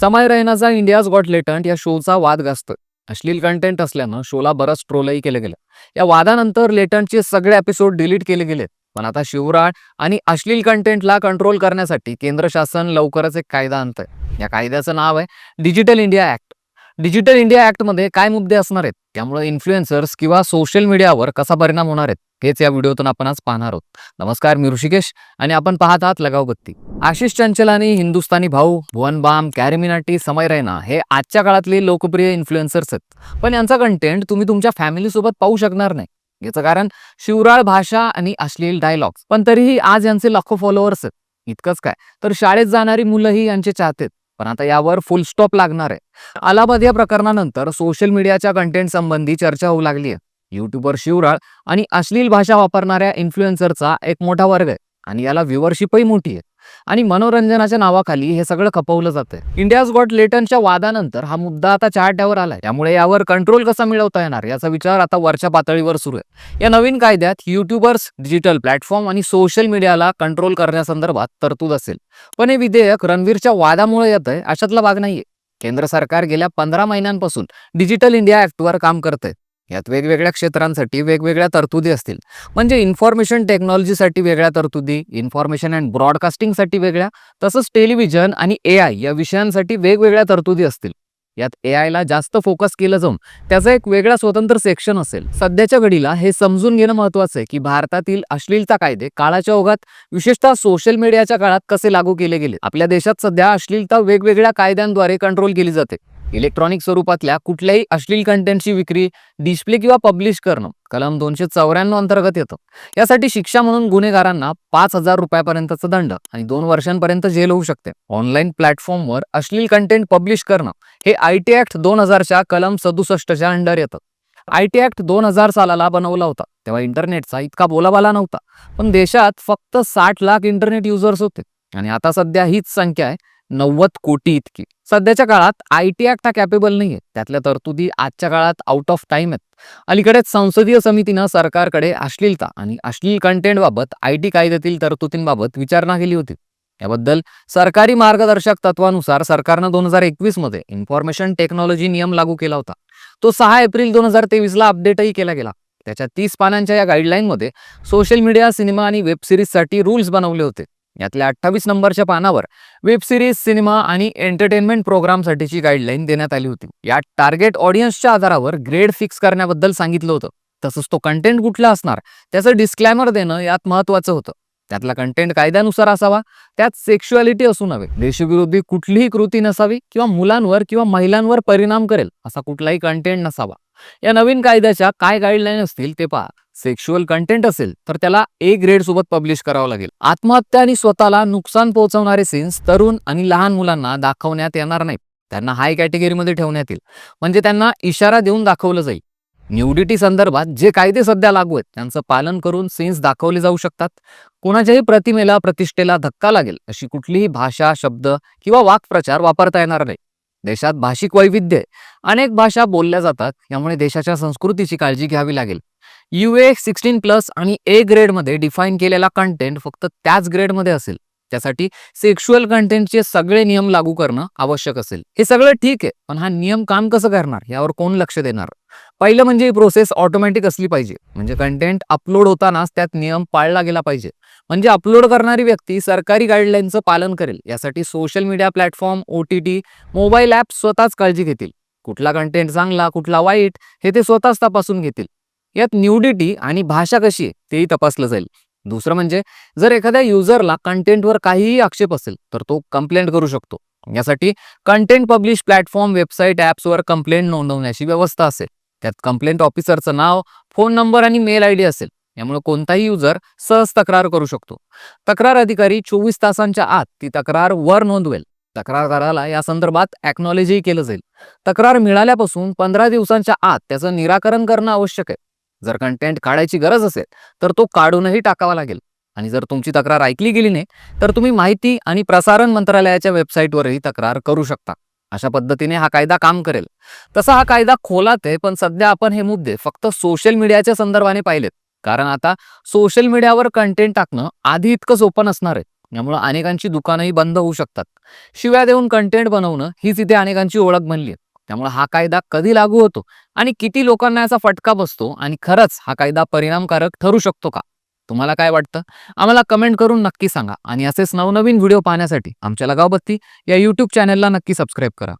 समय रैनाचा India's got लेटंट या शोचा वाद गाजतो अश्लील कंटेंट असल्यानं शोला बरंच ट्रोलही केलं गेलं. या वादानंतर लेटंटचे सगळे एपिसोड डिलीट केले गेलेत पण आता शिवराळ आणि अश्लील कंटेंटला कंट्रोल करण्यासाठी केंद्र शासन लवकरच एक कायदा आणतंय. या कायद्याचं नाव आहे digital India act digital India ऍक्टमध्ये काय मुद्दे असणार आहेत? त्यामुळे इन्फ्लुएन्सर्स किंवा सोशल मीडियावर कसा परिणाम होणार आहेत? हेच या व्हिडिओतून आपण आज पाहणार आहोत. नमस्कार मी ऋषिकेश आणि आपण पाहत आहात लगाव बत्ती. आशिष चंचलानी हिंदुस्थानी भाऊ भुवन बाम कॅरिमिनाटी समय रैना हे आजच्या काळातले लोकप्रिय इन्फ्लुएन्सर्स आहेत. पण यांचा कंटेंट तुम्ही तुमच्या फॅमिलीसोबत पाहू शकणार नाही. याचं कारण शिवराळ भाषा आणि अश्लील डायलॉग्स पण तरीही आज यांचे लाखो फॉलोअर्स आहेत. इतकंच काय? तर शाळेत जाणारी मुलंही यांचे चाहतेत पण आता यावर फुल स्टॉप लागणार आहे. अलाहाबाद या प्रकरणानंतर सोशल मीडियाच्या कंटेंट संबंधी चर्चा होऊ लागली आहे. युट्यूबर शिवराळ आणि अश्लील भाषा वापरणाऱ्या इन्फ्लुएन्सरचा एक मोठा वर्ग आहे. आणि याला व्ह्युअरशिपही मोठी आहे. आणि मनोरंजनाच्या नावाखाली हे सगळं खपवलं जातंय. इंडियाज गॉट लेटनच्या वादानंतर हा मुद्दा आता चार्ट्यावर आलाय. त्यामुळे यावर कंट्रोल कसा मिळवता येणार याचा विचार आता वरच्या पातळीवर सुरू आहे. या नवीन कायद्यात युट्यूबर्स डिजिटल प्लॅटफॉर्म आणि सोशल मीडियाला कंट्रोल करण्यासंदर्भात तरतूद असेल. पण हे विधेयक रणवीरच्या वादामुळे येत आहे अशातला भाग नाहीये. केंद्र सरकार गेल्या पंधरा महिन्यांपासून डिजिटल इंडिया ऍक्टवर काम करतंय. यात वेगवेगळ्या क्षेत्रांसाठी वेगवेगळ्या तरतुदी असतील. म्हणजे इन्फॉर्मेशन टेक्नॉलॉजीसाठी वेगळ्या तरतुदी इन्फॉर्मेशन अँड ब्रॉडकास्टिंगसाठी वेगळ्या तसंच टेलिव्हिजन आणि ए आय या विषयांसाठी वेगवेगळ्या तरतुदी असतील. यात ए आयला जास्त फोकस केलं जाऊन त्याचा एक वेगळा स्वतंत्र सेक्शन असेल. सध्याच्या घडीला हे समजून घेणं महत्वाचं आहे की भारतातील अश्लीलता कायदे काळाच्या ओघात विशेषतः सोशल मीडियाच्या काळात कसे लागू केले गेले आपल्या देशात सध्या अश्लीलता वेगवेगळ्या कायद्यांद्वारे कंट्रोल केली जाते. इलेक्ट्रॉनिक स्वरूपातल्या कुठल्याही अश्लील कंटेंटची विक्री डिस्प्ले किंवा पब्लिश करणं कलम दोनशे चौऱ्याण्णव अंतर्गत येतं. यासाठी शिक्षा म्हणून गुन्हेगारांना पाच हजार रुपयापर्यंतचा दंड आणि दोन वर्षांपर्यंत जेल होऊ शकते. ऑनलाईन प्लॅटफॉर्मवर अश्लील कंटेंट पब्लिश करणं हे आय टी ऍक्ट दोन हजारच्या कलम सदुसष्टच्या अंडर येतं. आय टी ऍक्ट दोन हजार सालाला बनवला होता. तेव्हा इंटरनेटचा इतका बोलाबाला नव्हता. पण देशात फक्त साठ लाख इंटरनेट युजर्स होते. आणि आता सध्या हीच संख्या आहे. नव्वद कोटी इतकी. सध्याच्या काळात आय टी ऍक्ट हा कॅपेबल नाहीये त्यातल्या तरतुदी आजच्या काळात आउट ऑफ टाइम आहेत. अलीकडेच संसदीय समितीनं सरकारकडे अश्लीलता आणि अश्लील कंटेंटबाबत आय टी कायद्यातील तरतुदींबाबत विचारणा केली होती. याबद्दल सरकारी मार्गदर्शक तत्वानुसार सरकारनं दोन हजार एकवीसमध्ये इन्फॉर्मेशन टेक्नॉलॉजी नियम लागू केला होता. तो सहा एप्रिल दोन हजार तेवीसला अपडेटही केला गेला. त्याच्या तीस पानांच्या या गाईडलाईनमध्ये सोशल मीडिया सिनेमा आणि वेब सिरीजसाठी रूल्स बनवले होते. यातल्या अठ्ठावीस नंबरच्या पानावर वेब सिरीज सिनेमा आणि एंटरटेनमेंट प्रोग्रामसाठीची गाईडलाईन देण्यात आली होती. या टार्गेट ऑडियन्सच्या आधारावर ग्रेड फिक्स करण्याबद्दल सांगितलं होतं. तसंच तो कंटेंट कुठला असणार त्याचं डिस्क्लॅमर देणं यात महत्वाचं होतं. त्यातला कंटेंट कायद्यानुसार असावा त्यात सेक्शुअलिटी असू नव्हे. देशविरोधी कुठलीही कृती नसावी किंवा मुलांवर किंवा महिलांवर परिणाम करेल असा कुठलाही कंटेंट नसावा. या नवीन कायद्याच्या काय गाईडलाईन असतील ते पहा. सेक्शुअल कंटेंट असेल तर त्याला ए ग्रेड सोबत पब्लिश करावं लागेल. आत्महत्या आणि स्वतःला नुकसान पोहोचवणारे सीन्स तरुण आणि लहान मुलांना दाखवण्यात येणार नाही त्यांना हाय कॅटेगरीमध्ये ठेवण्यात येईल. म्हणजे त्यांना इशारा देऊन दाखवलं जाईल. न्यूडिटी संदर्भात जे कायदे सध्या लागू आहेत त्यांचं पालन करून सीन्स दाखवले जाऊ शकतात. कोणाच्याही प्रतिमेला प्रतिष्ठेला धक्का लागेल अशी कुठलीही भाषा शब्द किंवा वाक्प्रचार वापरता येणार नाही. देशात भाषिक वैविध्य अनेक भाषा बोलल्या जातात यामुळे देशाच्या संस्कृतीची काळजी घ्यावी लागेल. यू ए सिक्स्टीन प्लस आणि ए ग्रेडमध्ये डिफाईन केलेला कंटेंट फक्त त्याच ग्रेडमध्ये असेल. त्यासाठी सेक्शुअल कंटेंटचे सगळे नियम लागू करणं आवश्यक असेल. हे सगळं ठीक आहे पण हा नियम काम कसं करणार? यावर कोण लक्ष देणार? पहिलं म्हणजे ही प्रोसेस ऑटोमॅटिक असली पाहिजे. म्हणजे कंटेंट अपलोड होतानाच त्यात नियम पाळला गेला पाहिजे. म्हणजे अपलोड करणारी व्यक्ती सरकारी गाईडलाईनचं पालन करेल. यासाठी social media platform O T T mobile app स्वतःच काळजी घेतील. कुठला कंटेंट चांगला कुठला वाईट हे ते स्वतःच तपासून घेतील. यात न्यूडिटी आणि भाषा कशी आहे तेही तपासलं जाईल. दुसरं म्हणजे जर एखाद्या युजरला कंटेंटवर काहीही आक्षेप असेल तर तो कंप्लेंट करू शकतो. यासाठी कंटेंट पब्लिश प्लॅटफॉर्म वेबसाईट ॲप्सवर कंप्लेंट नोंदवण्याची व्यवस्था असेल. त्यात कंप्लेंट ऑफिसरचं नाव फोन नंबर आणि मेल आय डी असेल. यामुळे कोणताही युजर सहज तक्रार करू शकतो. तक्रार अधिकारी चोवीस तासांच्या आत ती तक्रार वर नोंदवेल. तक्रारदाराला या संदर्भात ॲक्नॉलेजही केलं जाईल. तक्रार मिळाल्यापासून पंधरा दिवसांच्या आत त्याचं निराकरण करणं आवश्यक आहे. जर कंटेंट काढायची गरज असेल तर तो काढूनही टाकावा लागेल. आणि जर तुमची तक्रार ऐकली गेली नाही तर तुम्ही माहिती आणि प्रसारण मंत्रालयाच्या वेबसाईटवरही तक्रार करू शकता. अशा पद्धतीने हा कायदा काम करेल. तसा हा कायदा खोलात आहे पण सध्या आपण हे मुद्दे फक्त सोशल मीडियाच्या संदर्भाने पाहिलेत. कारण आता सोशल मीडियावर कंटेंट टाकणं आधी इतकं सोपं नसणार आहे. यामुळे अनेकांची दुकानंही बंद होऊ शकतात. शिव्या देऊन कंटेंट बनवणं हीच इथे अनेकांची ओळख बनली आहे. त्यामुळे हा कायदा कधी लागू होतो आणि किती लोकांना याचा फटका बसतो आणि खरंच हा कायदा परिणामकारक ठरू शकतो का? तुम्हाला काय वाटतं? आम्हाला कमेंट करून नक्की सांगा आणि असेच नवनवीन व्हिडिओ पाहण्यासाठी आमच्या लगावबत्ती या यूट्यूब चॅनलला नक्की सबस्क्राईब करा.